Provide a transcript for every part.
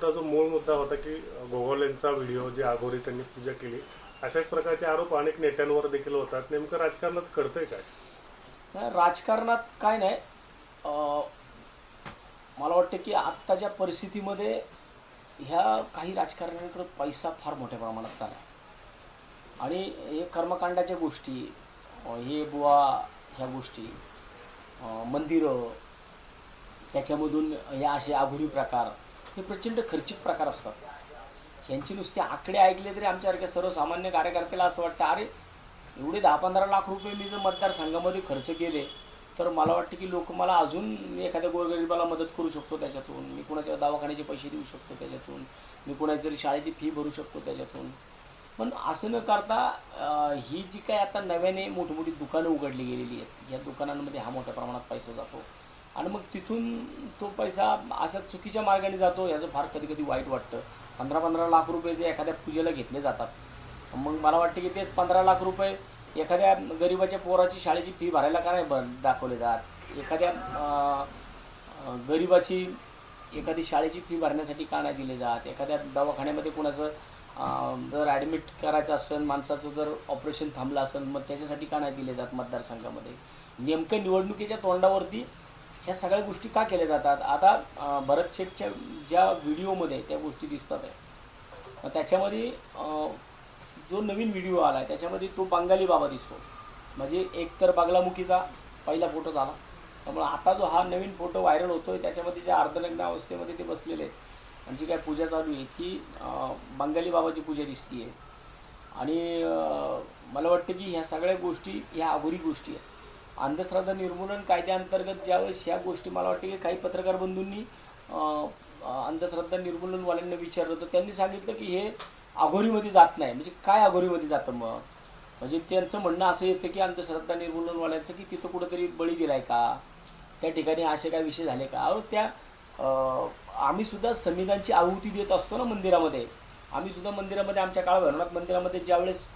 मुद्दा जो मूळ मुद्दा होता की गोगोलेंचा व्हिडिओ जे आघोरी त्यांनी पूजा केली अशाच प्रकारचे आरोप अनेक नेत्यांवर देखील होतात. नेमकं राजकारणात घडतंय काय? नाही, राजकारणात काय नाही. मला वाटतं की आत्ताच्या परिस्थितीमध्ये ह्या काही राजकारण्यांकडे पैसा फार मोठ्या प्रमाणात चालला आणि हे कर्मकांडाच्या गोष्टी हे बुवा ह्या गोष्टी मंदिरं त्याच्यामधून हे असे आघुरी प्रकार हे प्रचंड खर्चिक प्रकार असतात. यांचे नुसते आकडे ऐकले तरी आमच्यासारख्या सर्वसामान्य कार्यकर्त्याला असं वाटतं अरे एवढे दहा पंधरा लाख रुपये मी जर मतदारसंघामध्ये खर्च केले तर मला वाटतं की लोक मला अजून एखाद्या गोरगरिबाला मदत करू शकतो त्याच्यातून. मी कुणाच्या दवाखान्याचे पैसे देऊ शकतो त्याच्यातून. मी कुणाची तरी शाळेची फी भरू शकतो त्याच्यातून. पण असं न करता ही जी काय आता नव्याने मोठमोठी दुकानं उघडली गेलेली आहेत या दुकानांमध्ये हा मोठ्या प्रमाणात पैसा जातो. आणि मग तिथून तो पैसा असं चुकीच्या मार्गाने जातो याचं फार कधी कधी वाईट वाटतं. पंधरा पंधरा लाख रुपये जे एखाद्या पूजेला घेतले जातात. मग मला वाटतं की तेच पंधरा लाख रुपये एखाद्या गरिबाच्या पोराची शाळेची फी भरायला का नाही ब दाखवले जात? एखाद्या गरिबाची एखादी शाळेची फी भरण्यासाठी का नाही दिले जात? एखाद्या दवाखान्यामध्ये कुणाचं जर ॲडमिट करायचं असेल माणसाचं जर ऑपरेशन थांबलं असेल मग त्याच्यासाठी का नाही दिले जात मतदारसंघामध्ये? नेमकं निवडणुकीच्या तोंडावरती ह्या सगळ्या गोष्टी का केल्या जातात? आता भरत शेठच्या ज्या व्हिडिओमध्ये त्या गोष्टी दिसतात आहे. मग त्याच्यामध्ये जो नवीन व्हिडिओ आला आहे त्याच्यामध्ये तो बंगाली बाबा दिसतो. म्हणजे एक तर बागलामुखीचा पहिला फोटो झाला. त्यामुळे आता जो हा नवीन फोटो व्हायरल होतो आहे त्याच्यामध्ये ज्या अर्धनग्न अवस्थेमध्ये ते बसलेले आहेत आणि जी काय पूजा चालू आहे ती बंगाली बाबाची पूजा दिसतीये. आणि मला वाटतं की ह्या सगळ्या गोष्टी ह्या अघोरी गोष्टी आहेत. अंधश्रद्धा निर्मूलन कायद्याअंतर्गत ज्यावेळेस ह्या गोष्टी मला वाटते की काही पत्रकार बंधूंनी अंधश्रद्धा निर्मूलनवाल्यांना विचारलं तर त्यांनी सांगितलं की हे अघोरीमध्ये जात नाही. म्हणजे काय अघोरीमध्ये जातं मग? म्हणजे त्यांचं म्हणणं असं येतं की अंधश्रद्धा निर्मूलनवाल्यांचं की तिथं कुठंतरी बळी दिलाय का? त्या ठिकाणी असे काय विषय झाले का? अहो त्या आम्ही सुद्धा संविधानची आहुती देत असतो ना मंदिरामध्ये. आम्ही सुद्धा मंदिरामध्ये आमच्या काळ भरणात मंदिरामध्ये ज्यावेळेस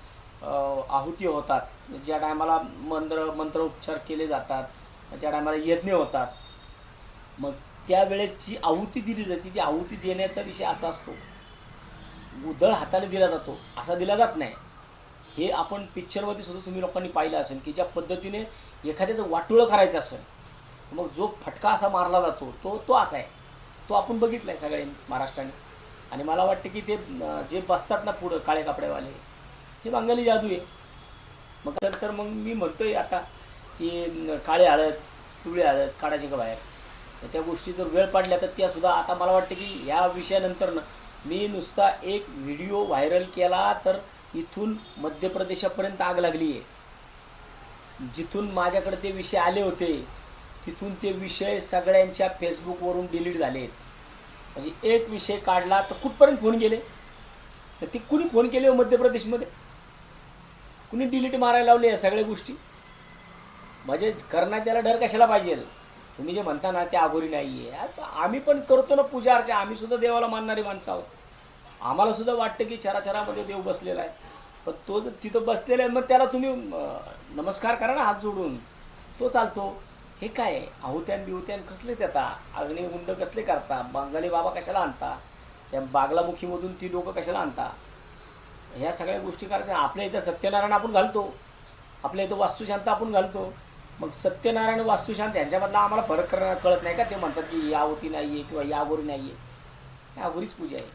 आहुती होतात. ज्या टायमाला मंत्र मंत्रोपचार केले जातात ज्या टायमाला यज्ञ होतात मग त्यावेळेस जी आहुती दिली जाते. ती आहुती देण्याचा विषय असा असतो. उदळ हाताने दिला जातो. असा दिला जात नाही. हे आपण पिक्चरमध्ये सुद्धा तुम्ही लोकांनी पाहिलं असेल की ज्या पद्धतीने एखाद्याचं वाटोळं करायचं असेल मग जो फटका असा मारला जातो तो तो असा आहे. तो आपण बघितला आहे सगळ्यांनी महाराष्ट्राने. आणि मला वाटतं की ते जे बसतात ना पुढं काळे कपडेवाले हे बंगाली जादू आहे. मग तर तर मग मी म्हणतोय आता की काळे हळद पिवळे हळद काढायचे का बाहेर? तर त्या गोष्टी जर वेळ पाडल्या तर त्या सुद्धा आता मला वाटतं की ह्या विषयानंतरनं मी नुसता एक व्हिडिओ व्हायरल केला तर इथून मध्य प्रदेशापर्यंत आग लागली आहे. जिथून माझ्याकडे ते विषय आले होते तिथून ते विषय सगळ्यांच्या फेसबुकवरून डिलीट झाले म्हणजे एक विषय काढला तर कुठपर्यंत फोन गेले? तर ते कुणी फोन केले हो मध्य प्रदेशमध्ये कुणी डिलीट मारायला लावले या सगळ्या गोष्टी? म्हणजे करण्यात त्याला डर कशाला पाहिजे? तुम्ही जे म्हणता ना ते अघोरी नाही आहे आम्ही पण करतो ना पूजा अर्चा आम्ही सुद्धा देवाला मानणारी माणसं आहोत. आम्हाला सुद्धा वाटतं की चराचरामध्ये देव बसलेला आहे. पण तो जर तिथं बसलेला आहे मग त्याला तुम्ही नमस्कार करा ना हात जोडून. तो चालतो. हे काय? आहे आहुत्यान बिहुत्यान कसले देता अग्निगुंड कसले करता? बंगाली बाबा कशाला आणता? त्या बागलामुखीमधून ती लोक कशाला आणता? ह्या सगळ्या गोष्टी करायच्या आपल्या इथं सत्यनारायण आपण घालतो. आपल्या इथं वास्तुशांत आपण घालतो. मग सत्यनारायण वास्तुशांत यांच्यामधला आम्हाला फरक करणं कळत नाही का? ते म्हणतात की या होती नाही आहे किंवा या गोरी नाही आहे या गोरीच पूजा आहे.